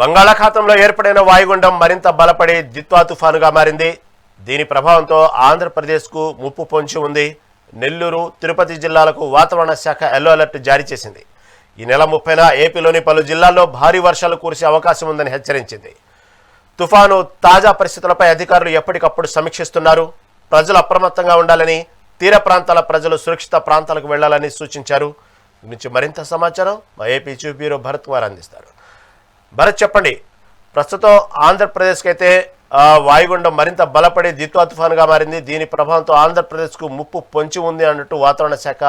బంగాళాఖాతంలో ఏర్పడిన వాయుగుండం మరింత బలపడి దిత్వా తుఫానుగా మారింది. దీని ప్రభావంతో ఆంధ్రప్రదేశ్కు ముప్పు పొంచి ఉంది. నెల్లూరు తిరుపతి జిల్లాలకు వాతావరణ శాఖ ఎల్లో అలర్ట్ జారీ చేసింది. ఈ నెల ముప్పైన ఏపీలోని పలు జిల్లాల్లో భారీ వర్షాలు కురిసే అవకాశం ఉందని హెచ్చరించింది. తుఫాను తాజా పరిస్థితులపై అధికారులు ఎప్పటికప్పుడు సమీక్షిస్తున్నారు. ప్రజలు అప్రమత్తంగా ఉండాలని తీర ప్రాంతాల ప్రజలు సురక్షిత ప్రాంతాలకు వెళ్ళాలని సూచించారు. గురించి మరింత సమాచారం మా AP chief bureau Bharat Kumar అందిస్తారు. భరత్ చెప్పండి. ప్రస్తుతం ఆంధ్రప్రదేశ్కి అయితే వాయుగుండం మరింత బలపడి దిత్వా తుఫానుగా మారింది. దీని ప్రభావంతో ఆంధ్రప్రదేశ్కు ముప్పు పొంచి ఉంది అన్నట్టు వాతావరణ శాఖ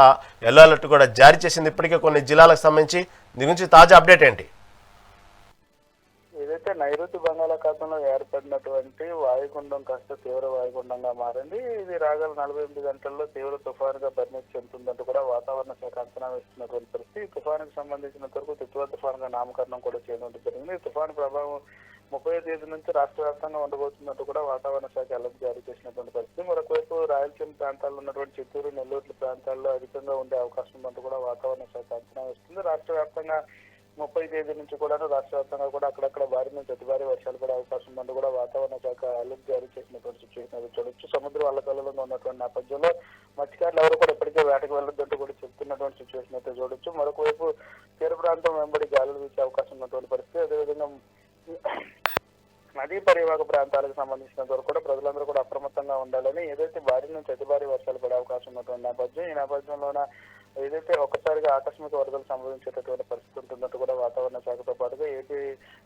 ఎల్లో అలర్ట్ కూడా జారీ చేసింది. ఇప్పటికే కొన్ని జిల్లాలకు సంబంధించి. దీని గురించి తాజా అప్డేట్ ఏంటి? అయితే నైరుతి బంగాళాఖాతంలో ఏర్పడినటువంటి వాయుగుండం కాస్త తీవ్ర వాయుగుండంగా మారింది. ఇది రాగల నలభై ఎనిమిది గంటల్లో తీవ్ర తుఫానుగా పరిణతి చెందుతుందంటూ కూడా వాతావరణ శాఖ అంచనా వేస్తున్నటువంటి పరిస్థితి. ఈ తుఫానుకు సంబంధించినంత వరకు తిత్వా తుఫానుగా నామకరణం కూడా చేయడం జరిగింది. ఈ తుఫాను ప్రభావం ముప్పై తేదీ నుంచి రాష్ట్ర వ్యాప్తంగా ఉండబోతున్నట్టు కూడా వాతావరణ శాఖ అలర్ట్ జారీ చేసినటువంటి పరిస్థితి. మరొకవైపు రాయలసీమ ప్రాంతాల్లో ఉన్నటువంటి చిత్తూరు నెల్లూరు ప్రాంతాల్లో అధికంగా ఉండే అవకాశం ఉందంటూ కూడా వాతావరణ శాఖ అంచనా వేస్తుంది. రాష్ట్ర వ్యాప్తంగా ముప్పై తేదీ నుంచి కూడా రాష్ట్ర వ్యాప్తంగా కూడా అక్కడక్కడ భారీ నుంచి అతి భారీ వర్షాలు పడే అవకాశం ఉంది కూడా వాతావరణ శాఖ అలర్ట్ జారీ చేసినటువంటి సిచ్యువేషన్ చూడొచ్చు. సముద్ర వల్లకల్లలో ఉన్నటువంటి నేపథ్యంలో మత్స్యకారులు ఎవరు కూడా ఇప్పటికే వేటకు వెళ్ళొద్దంటూ కూడా చెప్తున్నటువంటి సిచ్యువేషన్ అయితే చూడొచ్చు. మరొకవైపు తీర ప్రాంతం వెంబడి గాలులు వీచే అవకాశం ఉన్నటువంటి పరిస్థితి. అదేవిధంగా నదీ పరివాహక ప్రాంతాలకు సంబంధించినంత వరకు కూడా ప్రజలందరూ కూడా అప్రమత్తంగా ఉండాలని ఏదైతే భారీ నుంచి అతి భారీ వర్షాలు పడే అవకాశం ఉన్నటువంటి నేపథ్యం ఈ నేపథ్యంలోన ఏదైతే ఒక్కసారిగా ఆకస్మిక వరదలు సంభవించేటటువంటి పరిస్థితి ఉంటుందంటూ కూడా వాతావరణ శాఖతో పాటుగా ఏపీ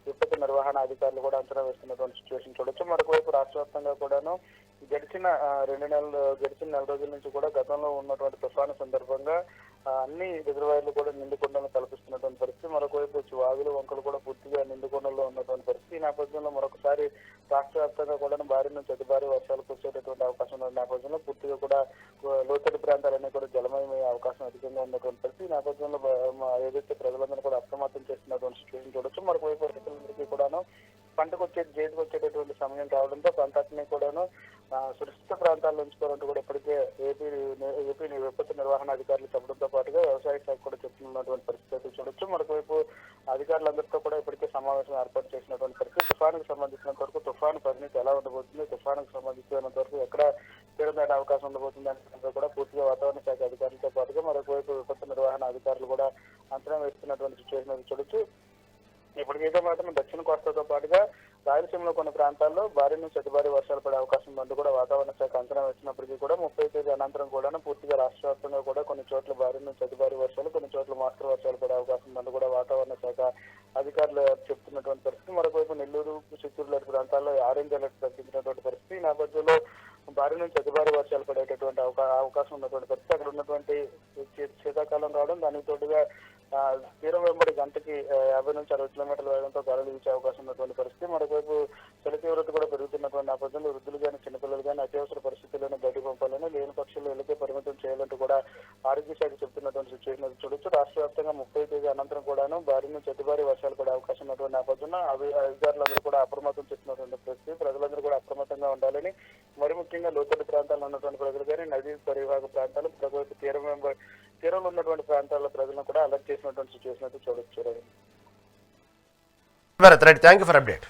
విపత్తు నిర్వహణ అధికారులు కూడా అంచనా వేస్తున్నటువంటి సిచ్యువేషన్ చూడొచ్చు. మరొకవైపు రాష్ట్ర వ్యాప్తంగా కూడాను గడిచిన రెండు నెలలు గడిచిన నెల రోజుల నుంచి కూడా గతంలో ఉన్నటువంటి తుఫాను సందర్భంగా అన్ని రిజర్వాయర్లు కూడా నిండుకుండలను కల్పిస్తున్నటువంటి పరిస్థితి. మరొకవైపు వచ్చి వాగులు వంకలు కూడా పూర్తిగా నిండుకుండలో ఉన్నటువంటి పరిస్థితి. ఈ నేపథ్యంలో మరొకసారి రాష్ట్ర వ్యాప్తంగా కూడా భారీ నుంచి అతి భారీ వర్షాలు కురిసేటటువంటి అవకాశం ఉన్న నేపథ్యంలో పూర్తిగా కూడా ప్రాంతాలన్నీ కూడా జలమయమయ్యే అవకాశం అధికంగా ఉన్నటువంటి పరిస్థితి నేపథ్యంలో ఏదైతే ప్రజలందరూ కూడా అప్రమత్తం చేస్తున్నటువంటి సిచ్యువేషన్ చూడొచ్చు. మరొకవైపు రైతులందరికీ కూడాను పంటకు వచ్చే చేతికి వచ్చేటటువంటి సమయం రావడంతో ప్రాంతాన్ని కూడాను సురక్షిత ప్రాంతాల్లో నుంచి కూడా ఇప్పటికే ఏపీ ఏపీ విపత్తు నిర్వహణ అధికారులు చెప్పడంతో పాటుగా వ్యవసాయ శాఖ కూడా చెప్తున్నటువంటి పరిస్థితి అయితే చూడొచ్చు. మరొకవైపు అధికారులందరితో కూడా ఇప్పటికే సమావేశం ఏర్పాటు చేసినటువంటి పరిస్థితి. తుఫానుకు సంబంధించినంత వరకు తుఫాను పరిణితి ఎలా ఉండబోతుంది? తుఫానుకు సంబంధించినంత వరకు ఎక్కడ తీరదాటే అవకాశం ఉండబోతుంది అంటే కూడా పూర్తిగా వాతావరణ శాఖ అధికారులతో పాటుగా మరొకవైపు విపత్తు నిర్వహణ అధికారులు కూడా అంచనా వేస్తున్నటువంటి సిచ్యువేషన్ అది చూడొచ్చు. ఇప్పటికైతే మాత్రం దక్షిణ కోస్తాతో పాటుగా రాయలసీమలో కొన్ని ప్రాంతాల్లో భారీ నుంచి అతి భారీ వర్షాలు పడే అవకాశం ఉందంటూ కూడా వాతావరణ శాఖ అంచనా వేసినప్పటికీ కూడా ముప్పై తేదీ అనంతరం కూడా పూర్తిగా రాష్ట్ర వ్యాప్తంగా కూడా కొన్ని చోట్ల భారీ నుంచి అతి భారీ వర్షాలు కొన్ని చోట్ల మోస్తరు వర్షాలు పడే అవకాశం ఉందంటూ కూడా వాతావరణ శాఖ అధికారులు చెప్తున్నటువంటి పరిస్థితి. మరొకవైపు నెల్లూరు చిత్తూరు లాంటి ప్రాంతాల్లో ఆరెంజ్ అలర్ట్ ప్రకటించినటువంటి పరిస్థితి. ఈ నేపథ్యంలో భారీ నుంచి అతి భారీ వర్షాలు పడేటటువంటి అవకా అవకాశం ఉన్నటువంటి పరిస్థితి అక్కడ ఉన్నటువంటి శీతాకాలం రావడం దానికి తోడుగా తీరం వెంబడి గంటకి యాభై నుంచి అరవై కిలోమీటర్ల వేగంతో గాలులు వీచే అవకాశం ఉన్నటువంటి పరిస్థితి. మరొకవైపు చలి తీవ్రత కూడా పెరుగుతున్నటువంటి నేపథ్యంలో వృద్ధులు కానీ చిన్నపిల్లలు కానీ అత్యవసర పరిస్థితుల్లోనే బయటకు పంపాలని లేని పక్షులు ఇళ్ళకే పరిమితం చేయాలంటూ కూడా ఆరోగ్య శాఖ చెప్తున్నటువంటి సిచ్యువేషన్ చూడొచ్చు. రాష్ట్ర వ్యాప్తంగా ముప్పై తేదీ అనంతరం కూడాను భారీ నుంచి అతి భారీ వర్షాలు పడే అవకాశం ఉన్నటువంటి నేపథ్యంలో అధికారులందరూ కూడా అప్రమత్తం చేస్తున్నటువంటి పరిస్థితి. ప్రజలందరూ కూడా అప్రమత్తంగా ఉండాలని మరి ముఖ్యంగా లోతట్టు ప్రాంతాల్లో ఉన్నటువంటి ప్రజలు కానీ నదీ పరివాహక ప్రాంతాలు ప్రకృతి తీరం తీరంలో ఉన్నటువంటి ప్రాంతాల ప్రజలను కూడా అలర్ట్ చేసినటువంటి సిచ్యువేషన్ అయితే చూడొచ్చు Ravi. Right thank you for update